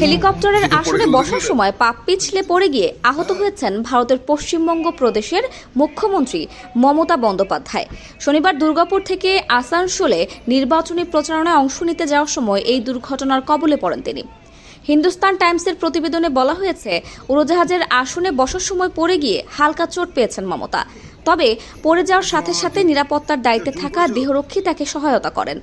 হেলিকপ্টারের আসনে বসার সময় পা পিছলে পড়ে গিয়ে আহত হয়েছেন ভারতের পশ্চিমবঙ্গ প্রদেশের মুখ্যমন্ত্রী মমতা বন্দ্যোপাধ্যায়। শনিবার দুর্গাপুর থেকে আসানসোলে নির্বাচনী প্রচারণায় অংশ নিতে যাওয়ার সময় এই দুর্ঘটনার কবলে পড়েন তিনি। হিন্দুস্তান টাইমসের প্রতিবেদনে বলা হয়েছে উড়োজাহাজের আসনে বসার সময় পড়ে গিয়ে হালকা চোট পেয়েছেন মমতা। তবে পড়ে যাওয়ার সাথে সাথে নিরাপত্তার দায়িত্বে থাকা দেহরক্ষী তাকে সহায়তা করেন।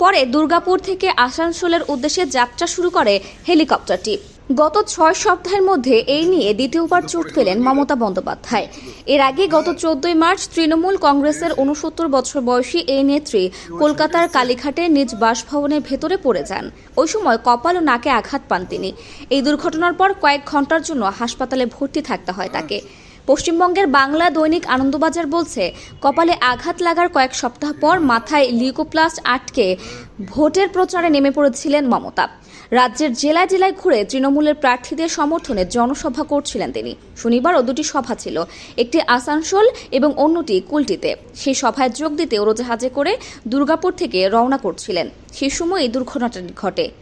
পরে দুর্গাপুর থেকে আসানসোলের উদ্দেশ্যে যাত্রা শুরু করে হেলিকপ্টারটি। গত ছয় সপ্তাহের মধ্যে এই নিয়ে দ্বিতীয়বার চোট পেলেন মমতা বন্দ্যোপাধ্যায়। এর আগে গত চোদ্দই মার্চ তৃণমূল কংগ্রেসের উনসত্তর বছর বয়সী এই নেত্রী কলকাতার কালীঘাটে নিজ বাসভবনের ভেতরে পড়ে যান। ওই সময় কপাল ও নাকে আঘাত পান তিনি। এই দুর্ঘটনার পর কয়েক ঘণ্টার জন্য হাসপাতালে ভর্তি থাকতে হয় তাকে। পশ্চিমবঙ্গের বাংলা দৈনিক আনন্দবাজার বলছে, কপালে আঘাত লাগার কয়েক সপ্তাহ পর মাথায় লিউকোপ্লাস্ট আটকে ভোটের প্রচারে নেমে পড়েছিলেন মমতা। রাজ্যের জেলায় জেলায় ঘুরে তৃণমূলের প্রার্থীদের সমর্থনে জনসভা করছিলেন তিনি। শনিবারও দুটি সভা ছিল, একটি আসানসোল এবং অন্যটি কুলটিতে। সেই সভায় যোগ দিতে উড়োজাহাজে করে দুর্গাপুর থেকে রওনা করছিলেন। সেই সময় এই দুর্ঘটনাটি ঘটে।